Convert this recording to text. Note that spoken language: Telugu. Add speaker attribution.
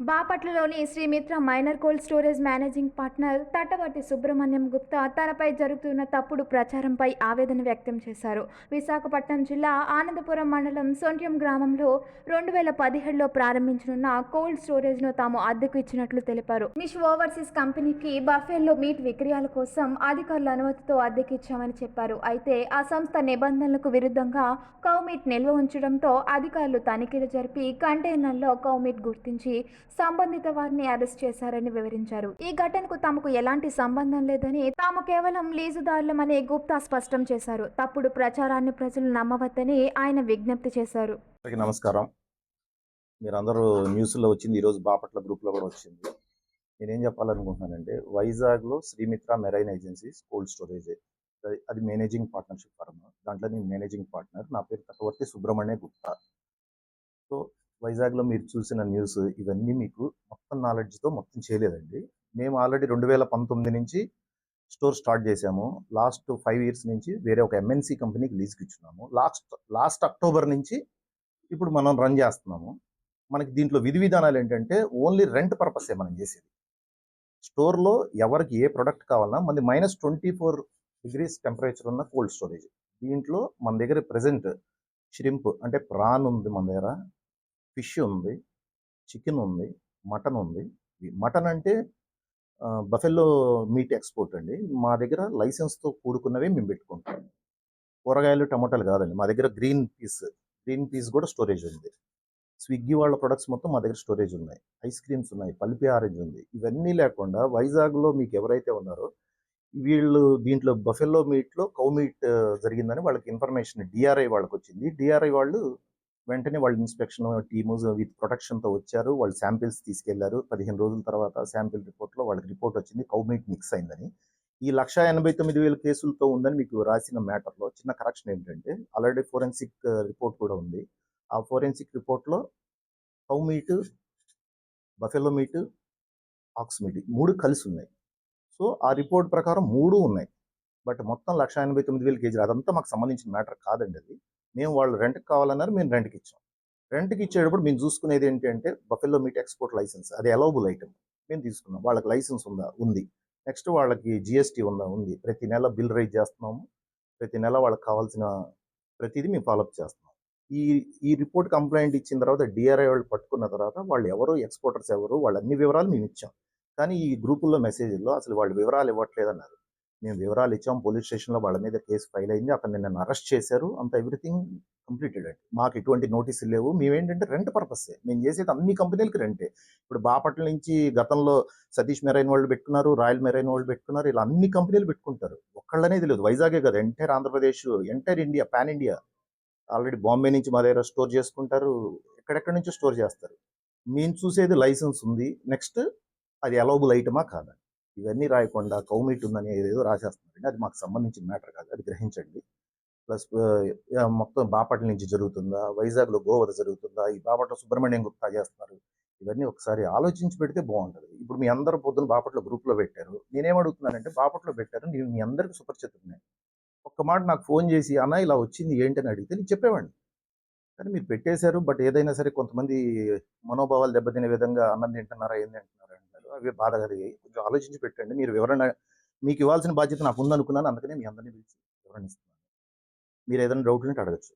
Speaker 1: బాపట్లలోని Shri Mitra marine cold storage managing partner Tattavarthi Subrahmanyam Gupta తనపై జరుగుతున్న తప్పుడు ప్రచారంపై ఆవేదన వ్యక్తం చేశారు. విశాఖపట్నం జిల్లా ఆనందపురం మండలం సొంట్యం గ్రామంలో రెండు వేల పదిహేడులో ప్రారంభించనున్న కోల్డ్ స్టోరేజ్ను తాము అద్దెకు ఇచ్చినట్లు తెలిపారు. మిష్ ఓవర్సీస్ కంపెనీకి బఫేల్లో మీట్ విక్రయాల కోసం అధికారుల అనుమతితో అద్దెకు ఇచ్చామని చెప్పారు. అయితే ఆ సంస్థ నిబంధనలకు విరుద్ధంగా కౌమీట్ నిల్వ ఉంచడంతో అధికారులు తనిఖీలు జరిపి కంటైనర్లో కౌమీట్ గుర్తించి సంబంధిత వారిని అరెస్ట్ చేశారని వివరించారు. ఈ ఘటనకు తమకు ఎలాంటి సంబంధం లేదని తాము కేవలం లీజుదారులమని గుప్తా స్పష్టం చేశారు. తప్పుడు ప్రచారాన్ని ప్రజలు నమ్మవద్దని ఆయన విజ్ఞప్తి చేశారు.
Speaker 2: నమస్కారం. మీరందరూ న్యూస్లో వచ్చింది ఈరోజు బాపట్ల గ్రూప్లో కూడా వచ్చింది. నేనేం చెప్పాలనుకుంటున్నానంటే వైజాగ్లో Srimitra marine agencies cold storage. అది- అది మేనేజింగ్ పార్ట్నర్షిప్ ఫర్మ్. దాంట్లో నేను మేనేజింగ్ పార్ట్నర్. నా పేరు తటవర్తి సుబ్రహ్మణ్య గుప్తా. సో వైజాగ్లో మీరు చూసిన న్యూస్ ఇవన్నీ మీకు మొత్తం నాలెడ్జ్తో మొత్తం చేయలేదండి. మేము ఆల్రెడీ రెండు వేల పంతొమ్మిది నుంచి స్టోర్ స్టార్ట్ చేశాము. లాస్ట్ ఫైవ్ ఇయర్స్ నుంచి వేరే ఒక ఎంఎన్సీ కంపెనీకి లీజ్కి ఇచ్చున్నాము. లాస్ట్ లాస్ట్ అక్టోబర్ నుంచి ఇప్పుడు మనం రన్ చేస్తున్నాము. మనకి దీంట్లో విధి విధానాలు ఏంటంటే ఓన్లీ రెంట్ పర్పసే మనం చేసేది. స్టోర్లో ఎవరికి ఏ ప్రొడక్ట్ కావాలన్నా మనది minus twenty four degrees temperature ఉన్న కోల్డ్ స్టోరేజ్ దీంట్లో మన దగ్గర ప్రజెంట్ షిరింప్ అంటే ప్రాన్ ఉంది మన దగ్గర. ఫిష్ ఉంది చికెన్ ఉంది మటన్ ఉంది. మటన్ అంటే బఫెల్లో మీట్ ఎక్స్పోర్ట్ అండి. మా దగ్గర లైసెన్స్తో కూడుకున్నవే మేము పెట్టుకుంటాం. కూరగాయలు టమాటాలు కాదండి. మా దగ్గర గ్రీన్ పీస్ గ్రీన్ పీస్ కూడా స్టోరేజ్ ఉంది. స్విగ్గీ వాళ్ళ ప్రొడక్ట్స్ మొత్తం మా దగ్గర స్టోరేజ్ ఉన్నాయి. ఐస్ క్రీమ్స్ ఉన్నాయి పల్పి ఆరెంజ్ ఉంది. ఇవన్నీ లేకుండా వైజాగ్లో మీకు ఎవరైతే ఉన్నారో వీళ్ళు దీంట్లో బఫెల్లో మీట్లో కౌ మీట్ జరిగిందని వాళ్ళకి ఇన్ఫర్మేషన్ డిఆర్ఐ వాళ్ళకి వచ్చింది డిఆర్ఐ వాళ్ళు వెంటనే వాళ్ళ ఇన్స్పెక్షన్ టీము విత్ ప్రొటెక్షన్తో వచ్చారు. వాళ్ళు శాంపిల్స్ తీసుకెళ్ళారు. పదిహేను రోజుల తర్వాత శాంపిల్ రిపోర్ట్లో వాళ్ళకి రిపోర్ట్ వచ్చింది. కౌ మీట్ మిక్స్ అయిందని. ఈ లక్ష ఎనభై తొమ్మిది వేల కేసులతో ఉందని మీకు రాసిన మ్యాటర్లో చిన్న కరెక్షన్ ఏంటంటే ఆల్రెడీ ఫోరెన్సిక్ రిపోర్ట్ కూడా ఉంది. ఆ ఫోరెన్సిక్ రిపోర్ట్లో cow meat buffalo meat ox meat మూడు కలిసి ఉన్నాయి. సో ఆ రిపోర్ట్ ప్రకారం మూడు ఉన్నాయి. బట్ మొత్తం లక్ష ఎనభై తొమ్మిది వేల కేజీలు. అదంతా మాకు సంబంధించిన మ్యాటర్ కాదండి అది. మేము వాళ్ళు రెంట్కి కావాలన్నారు మేము రెంట్కి ఇచ్చాం. రెంట్కి ఇచ్చేటప్పుడు మేము చూసుకునేది ఏంటంటే బఫెల్లో మీట్ ఎక్స్పోర్ట్ లైసెన్స్ అది అలౌబుల్ ఐటమ్ మేము తీసుకున్నాం. వాళ్ళకి లైసెన్స్ ఉందా? ఉంది. నెక్స్ట్ వాళ్ళకి జిఎస్టీ ఉందా? ఉంది. ప్రతి నెల బిల్ రైజ్ చేస్తున్నాము. ప్రతి నెల వాళ్ళకి కావాల్సిన ప్రతిదీ మేము ఫాలోఅప్ చేస్తున్నాం. ఈ ఈ రిపోర్ట్ కంప్లైంట్ ఇచ్చిన తర్వాత డిఆర్ఐ వాళ్ళు పట్టుకున్న తర్వాత వాళ్ళు ఎవరు ఎక్స్పోర్టర్స్ ఎవరు వాళ్ళ అన్ని వివరాలు మేము ఇచ్చాం. కానీ ఈ గ్రూపుల్లో మెసేజ్లో అసలు వాళ్ళు వివరాలు ఇవ్వట్లేదన్నారు. మేము వివరాలు ఇచ్చాం. పోలీస్ స్టేషన్లో వాళ్ళ మీద కేసు ఫైల్ అయింది. అక్కడ నిన్న అరెస్ట్ చేశారు. అంత ఎవ్రీథింగ్ కంప్లీటెడ్ అండి. మాకు ఎటువంటి నోటీసులు లేవు. మేమేంటంటే రెంట్ పర్పసే. మేము చేసేది అన్ని కంపెనీలకి రెంటే. ఇప్పుడు బాపట్ల నుంచి గతంలో సతీష్ మెరైన్ వాళ్ళు పెట్టుకున్నారు. రాయల్ మెరైన్ వాళ్ళు పెట్టుకున్నారు. ఇలా అన్ని కంపెనీలు పెట్టుకుంటారు. ఒక్కళ్ళనేది లేదు. వైజాగే కదా. Entire Andhra Pradesh entire India pan India. Already Bombay నుంచి మా దగ్గర స్టోర్ చేసుకుంటారు. ఎక్కడెక్కడి నుంచో స్టోర్ చేస్తారు. మేము చూసేది లైసెన్స్ ఉంది. నెక్స్ట్ అది అలౌబుల్ ఐటమా కాదండి ఇవన్నీ రాయకుండా కౌమిట్ ఉందని ఏదేదో రాసేస్తున్నారండి. అది మాకు సంబంధించిన మ్యాటర్ కాదు. అది గ్రహించండి. ప్లస్ మొత్తం బాపట్ల నుంచి జరుగుతుందా? వైజాగ్లో గోవద జరుగుతుందా? ఈ బాపట్ల సుబ్రహ్మణ్యం గుప్తా చేస్తున్నారు. ఇవన్నీ ఒకసారి ఆలోచించి పెడితే బాగుంటుంది. ఇప్పుడు మీ అందరూ పొద్దున బాపట్ల గ్రూప్లో పెట్టారు. నేనేమడుగుతున్నానంటే బాపట్లో పెట్టారు. నేను మీ అందరికీ సుపరిచితున్నాయి ఒక్క మాట నాకు ఫోన్ చేసి అన్న ఇలా వచ్చింది ఏంటని అడిగితే నేను చెప్పేవాడిని. కానీ మీరు పెట్టేశారు. బట్ ఏదైనా సరే కొంతమంది మనోభావాలు దెబ్బతినే విధంగా అన్నం తింటున్నారా? ఏంది అంటున్నారు? అవి బాధ కలిగాయి కొంచెం ఆలోచించి పెట్టండి. మీరు వివరణ మీకు ఇవ్వాల్సిన బాధ్యత నాకు ఉందనుకున్నాను. అందుకనే మీ అందరినీ పిలిచి వివరణ ఇస్తున్నాను. మీరు ఏదైనా డౌట్ ఉంటే అడగచ్చు.